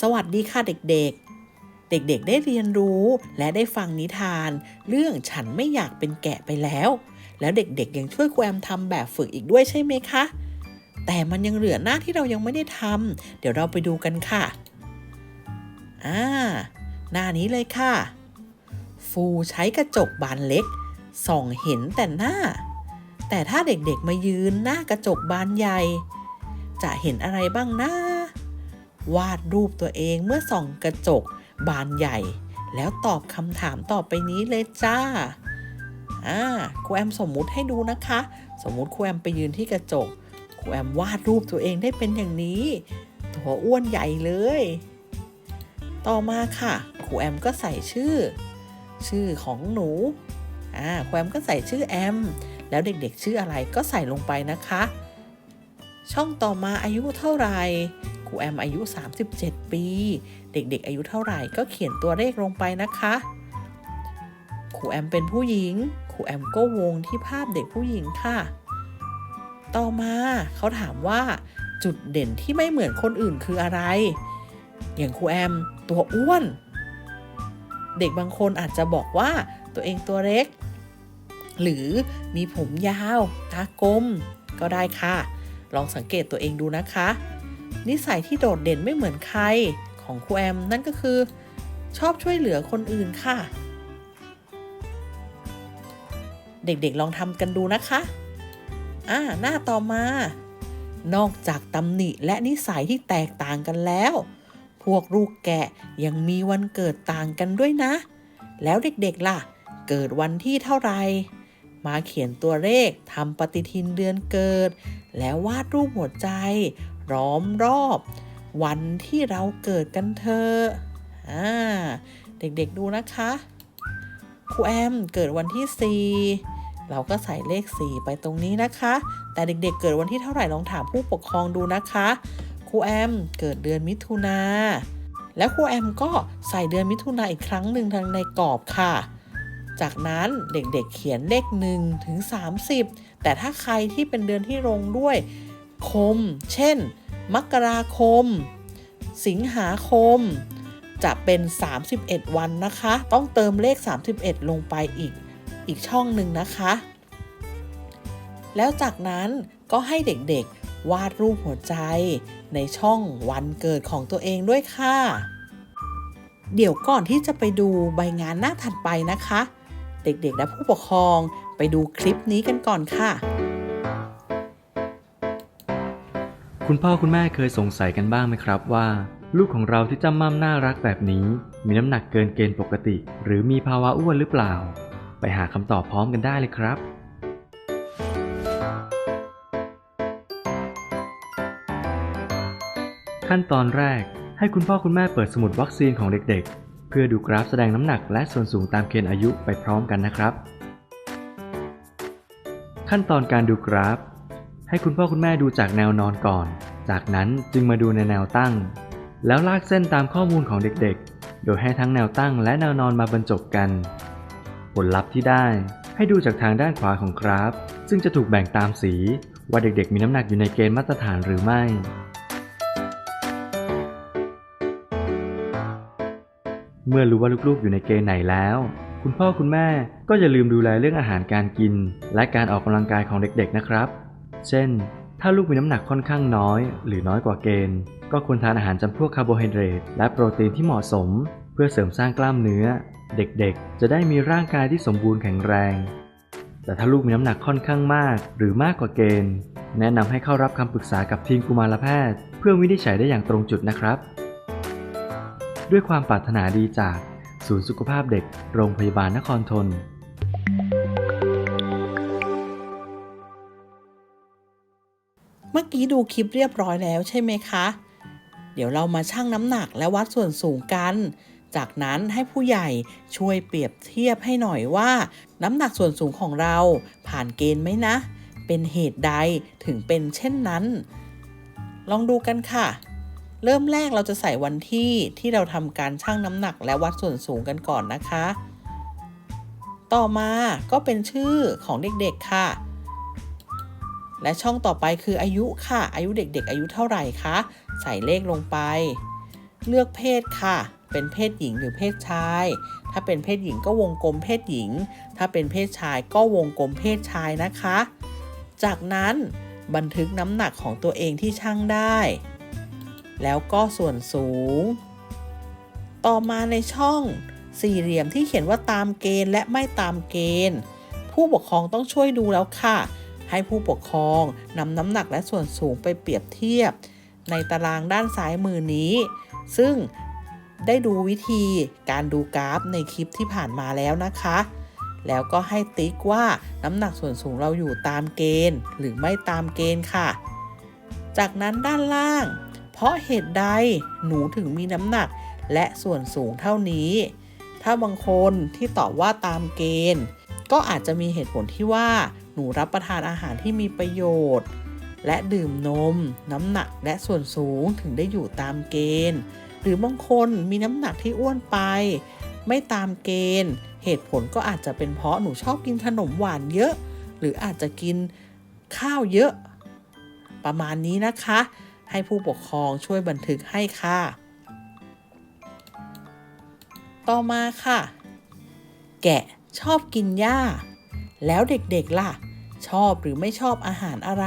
สวัสดีค่ะเด็กๆ เด็กๆ ได้เรียนรู้และได้ฟังนิทาน เรื่องฉันไม่อยากเป็นแกะไปแล้ว แล้วเด็กๆ ยังช่วยครูแอมทำแบบฝึกอีกด้วยใช่ไหมคะ แต่มันยังเหลือหน้าที่เรายังไม่ได้ทำเดี๋ยวเราไปดูกันค่ะอ่าหน้านี้เลยค่ะ ฟูใช้กระจกบานเล็กส่องเห็นแต่หน้า แต่ถ้าเด็กๆมายืนหน้ากระจกบานใหญ่ จะเห็นอะไรบ้างนะ วาดรูปตัวเองเมื่อส่องกระจกบานใหญ่ แล้วตอบคำถามต่อไปนี้เลยจ้าอ่าครูแอมสมมุติให้ดูนะคะ สมมุติครูแอมไปยืนที่กระจกครูแอมวาดรูปตัวเองได้เป็นอย่างนี้ ตัวอ้วนใหญ่เลย ต่อมาค่ะครูแอมก็ใส่ชื่อ ชื่อของหนูอ่าครูแอมก็ใส่ชื่อแอมแล้วเด็กๆชื่ออะไรก็ใส่ลงไปนะคะ ช่องต่อมาอายุเท่าไหร่ ครูแอมอายุ 37 ปี เด็กๆ อายุเท่าไหร่ก็เขียนตัวเลขลงไปนะคะครูแอมเป็นผู้หญิงครูแอมก็วงที่ภาพเด็กผู้หญิงค่ะ ต่อมาเขาถามว่า จุดเด่นที่ไม่เหมือนคนอื่นคืออะไร อย่างครูแอมตัวอ้วน เด็กบางคนอาจจะบอกว่าตัวเองตัวเล็ก หรือมีผมยาว ตากลมก็ได้ค่ะ ลองสังเกตตัวเองดูนะคะ นิสัยที่โดดเด่นไม่เหมือนใครของครูแอมนั่นก็คือ ชอบช่วยเหลือคนอื่นค่ะ เด็กๆลองทำกันดูนะคะอ่าหน้าต่อมา นอกจากตำหนิและนิสัยที่แตกต่างกันแล้ว พวกลูกแกะยังมีวันเกิดต่างกันด้วยนะ แล้วเด็กๆล่ะ เกิดวันที่เท่าไหร่มาเขียนตัวเลขทำปฏิทินเดือนเกิด แล้ววาดรูปหัวใจ ร้อมรอบวันที่เราเกิดกันเถอะอ่าเด็กๆดูนะคะครูแอมเกิดวันที่ 4 เราก็ใส่เลข 4 ไปตรงนี้นะคะ แต่เด็กๆ เกิดวันที่เท่าไหร่ลองถามผู้ปกครองดูนะคะครูแอมเกิดเดือนมิถุนาแล้วครูแอมก็ใส่เดือนมิถุนาอีกครั้งหนึ่งทางในกรอบค่ะ จากนั้นเด็กๆเเขียนเลข1ถึง30 แต่ถ้าใครที่เป็นเดือนที่ลงด้วย คม เช่น มกราคม สิงหาคม จะเป็น 31 วันนะคะ ต้องเติมเลข 31 ลงไปอีก อีกช่องหนึ่งนะคะ แล้วจากนั้นก็ให้เด็กๆวาดรูปหัวใจในช่องวันเกิดของตัวเองด้วยค่ะ เดี๋ยวก่อนที่จะไปดูใบงานหน้าถัดไปนะคะ เด็กๆและผู้ปกครองไปดูคลิปนี้กันก่อนค่ะ คุณพ่อคุณแม่เคยสงสัยกันบ้างไหมครับว่า ลูกของเราที่จำม่ำน่ารักแบบนี้ มีน้ำหนักเกินเกณฑ์ปกติ หรือมีภาวะอ้วนหรือเปล่า ไปหาคำตอบพร้อมกันได้เลยครับขั้นตอนแรก ให้คุณพ่อคุณแม่เปิดสมุดวัคซีนของเด็กๆ เพื่อดูกราฟแสดงน้ำหนักและส่วนสูงตามเกณฑ์อายุไปพร้อมกันนะครับ ขั้นตอนการดูกราฟ ให้คุณพ่อคุณแม่ดูจากแนวนอนก่อน จากนั้นจึงมาดูในแนวตั้ง แล้วลากเส้นตามข้อมูลของเด็กๆ โดยให้ทั้งแนวตั้งและแนวนอนมาบรรจบกัน ผลลัพธ์ที่ได้ให้ดูจากทางด้านขวาของกราฟ ซึ่งจะถูกแบ่งตามสี ว่าเด็กๆ มีน้ำหนักอยู่ในเกณฑ์มาตรฐานหรือไม่ เมื่อรู้ว่าลูกๆอยู่ในเกณฑ์ไหนแล้ว คุณพ่อคุณแม่ก็อย่าลืมดูแลเรื่องอาหารการกิน และการออกกำลังกายของเด็กๆนะครับ เช่น ถ้าลูกมีน้ำหนักค่อนข้างน้อย หรือน้อยกว่าเกณฑ์ ก็ควรทานอาหารจำพวกคาร์โบไฮเดรตและโปรตีนที่เหมาะสม เพื่อเสริมสร้างกล้ามเนื้อ เด็กๆ จะได้มีร่างกายที่สมบูรณ์แข็งแรง แต่ถ้าลูกมีน้ำหนักค่อนข้างมาก หรือมากกว่าเกณฑ์ แนะนำให้เข้ารับคำปรึกษากับทีมกุมารแพทย์ เพื่อวินิจฉัยได้อย่างตรงจุดนะครับ ด้วยความปรารถนาดีจาก ศูนย์สุขภาพเด็ก โรงพยาบาลนครทน กี้ดูคลิปเรียบร้อยแล้วใช่ไหมคะ เดี๋ยวเรามาชั่งน้ำหนักและวัดส่วนสูงกัน จากนั้นให้ผู้ใหญ่ช่วยเปรียบเทียบให้หน่อยว่า น้ำหนักส่วนสูงของเราผ่านเกณฑ์ไหมนะ เป็นเหตุใดถึงเป็นเช่นนั้น ลองดูกันค่ะ เริ่มแรกเราจะใส่วันที่ที่เราทำการชั่งน้ำหนักและวัดส่วนสูงกันก่อนนะคะ ต่อมาก็เป็นชื่อของเด็กๆค่ะ และช่องต่อไปคืออายุค่ะ อายุเด็กๆ อายุเท่าไหร่คะ ใส่เลขลงไป เลือกเพศค่ะ เป็นเพศหญิงหรือเพศชาย ถ้าเป็นเพศหญิงก็วงกลมเพศหญิง ถ้าเป็นเพศชายก็วงกลมเพศชายนะคะ จากนั้นบันทึกน้ำหนักของตัวเองที่ชั่งได้ แล้วก็ส่วนสูง ต่อมาในช่องสี่เหลี่ยมที่เขียนว่าตามเกณฑ์และไม่ตามเกณฑ์ ผู้ปกครองต้องช่วยดูแล้วค่ะ ให้ผู้ปกครองนำน้ำหนักและส่วนสูงไปเปรียบเทียบ ในตารางด้านซ้ายมือนี้ ซึ่งได้ดูวิธีการดูกราฟในคลิปที่ผ่านมาแล้วนะคะ แล้วก็ให้ติ๊กว่าน้ำหนักส่วนสูงเราอยู่ตามเกณฑ์ หรือไม่ตามเกณฑ์ค่ะ จากนั้นด้านล่าง เพราะเหตุใดหนูถึงมีน้ำหนักและส่วนสูงเท่านี้ ถ้าบางคนที่ตอบว่าตามเกณฑ์ ก็อาจจะมีเหตุผลที่ว่า นูรับประทานอาหารที่มีประโยชน์ และดื่มนม น้ำหนักและส่วนสูงถึงได้อยู่ตามเกณฑ์ หรือบางคนมีน้ำหนักที่อ้วนไป ไม่ตามเกณฑ์ เหตุผลก็อาจจะเป็นเพราะหนูชอบกินขนมหวานเยอะ หรืออาจจะกินข้าวเยอะ ประมาณนี้นะคะ ให้ผู้ปกครองช่วยบันทึกให้ค่ะ ต่อมาค่ะ แกะชอบกินหญ้า แล้วเด็กๆล่ะ ชอบหรือไม่ชอบอาหารอะไร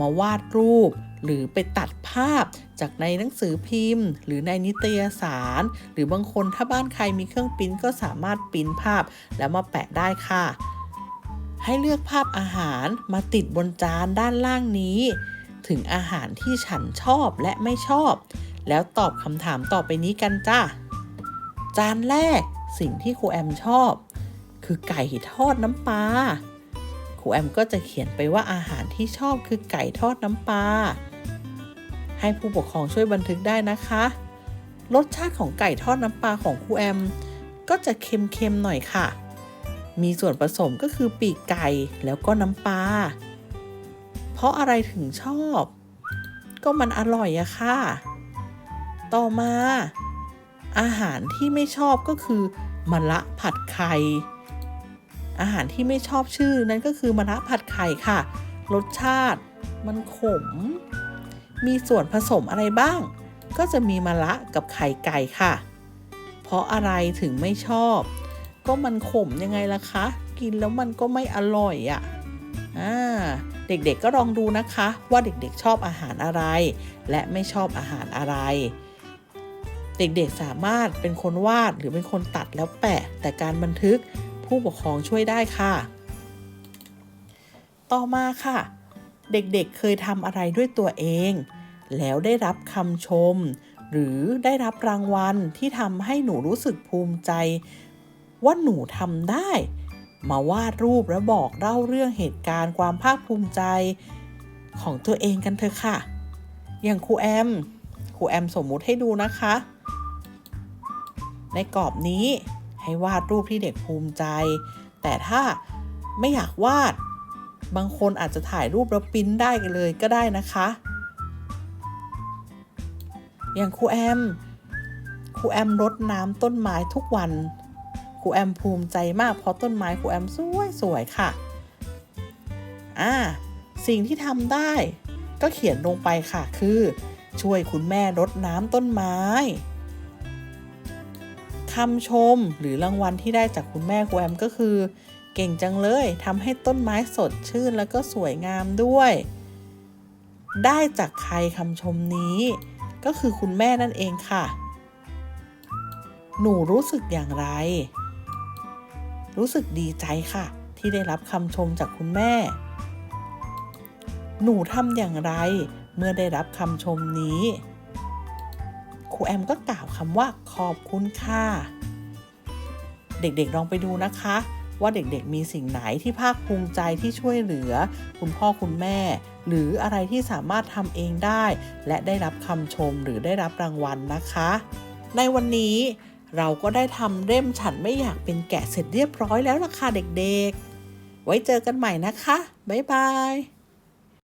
มาวาดรูป หรือไปตัดภาพจากในหนังสือพิมพ์ หรือในนิตยสาร หรือบางคนถ้าบ้านใครมีเครื่องปิ้นก็สามารถปิ้นภาพแล้วมาแปะได้ค่ะ ให้เลือกภาพอาหารมาติดบนจานด้านล่างนี้ ถึงอาหารที่ฉันชอบและไม่ชอบ แล้วตอบคำถามต่อไปนี้กันจ้าจานแรกสิ่งที่ครูแอมชอบ คือไก่ทอดน้ำปลา รูแอมก็จะเขียนไปว่าอาหารที่ชอบคือไก่ทอดน้ำปลา ให้ผู้ปกครองช่วยบันทึกได้นะคะ รสชาติของไก่ทอดน้ำปลาของครูแอม ก็จะเค็มๆหน่อยค่ะ มีส่วนผสมก็คือปีกไก่แล้วก็น้ำปลา เพราะอะไรถึงชอบ ก็มันอร่อยอะค่ะ ต่อมา อาหารที่ไม่ชอบก็คือมะละผัดไข่ อาหารที่ไม่ชอบชื่อนั้นก็คือมะละผัดไข่ค่ะ รสชาติมันขม มีส่วนผสมอะไรบ้าง ก็จะมีมะละกับไข่ไก่ค่ะ เพราะอะไรถึงไม่ชอบ ก็มันขมยังไงล่ะคะ กินแล้วมันก็ไม่อร่อยอะ่ะอ่าเด็กๆก็ลองดูนะคะ ว่าเด็กๆชอบอาหารอะไร และไม่ชอบอาหารอะไร เด็กๆสามารถเป็นคนวาดหรือเป็นคนตัดแล้วแปะแต่การบันทึก ผู้ปกครองช่วยได้ค่ะ ต่อมาค่ะ เด็กๆเคยทำอะไรด้วยตัวเอง แล้วได้รับคำชม หรือได้รับรางวัลที่ทำให้หนูรู้สึกภูมิใจ ว่าหนูทำได้ มาวาดรูปและบอกเล่าเรื่องเหตุการณ์ความภาคภูมิใจของตัวเองกันเถอะค่ะ อย่างครูแอม ครูแอมสมมุติให้ดูนะคะ ในกรอบนี้ ให้วาดรูปที่เด็กภูมิใจ แต่ถ้าไม่อยากวาด บางคนอาจจะถ่ายรูปแล้วปิ้นได้เลยก็ได้นะคะอย่างครูแอม ครูแอมรดน้ำต้นไม้ทุกวัน ครูแอมภูมิใจมากเพราะต้นไม้ครูแอมสวยสวยๆค่ะ อ่า สิ่งที่ทำได้ ก็เขียนลงไปค่ะ คือ ช่วยคุณแม่รดน้ำต้นไม้ คำชมหรือรางวัลที่ได้จากคุณแม่ครูแอมก็คือ เก่งจังเลยทำให้ต้นไม้สดชื่นแล้วก็สวยงามด้วย ได้จากใครคำชมนี้ ก็คือคุณแม่นั่นเองค่ะ หนูรู้สึกอย่างไร รู้สึกดีใจค่ะ ที่ได้รับคำชมจากคุณแม่ หนูทำอย่างไรเมื่อได้รับคำชมนี้ ครูแอมก็กล่าวคำว่าขอบคุณค่ะ เด็กๆลองไปดูนะคะ ว่าเด็กๆมีสิ่งไหนที่ภาคภูมิใจที่ช่วยเหลือ คุณพ่อคุณแม่ หรืออะไรที่สามารถทำเองได้ และได้รับคำชมหรือได้รับรางวัลนะคะ ในวันนี้เราก็ได้ทำเล่มฉันไม่อยากเป็นแกะเสร็จเรียบร้อยแล้วล่ะค่ะเด็กๆ ไว้เจอกันใหม่นะคะ บ๊ายบาย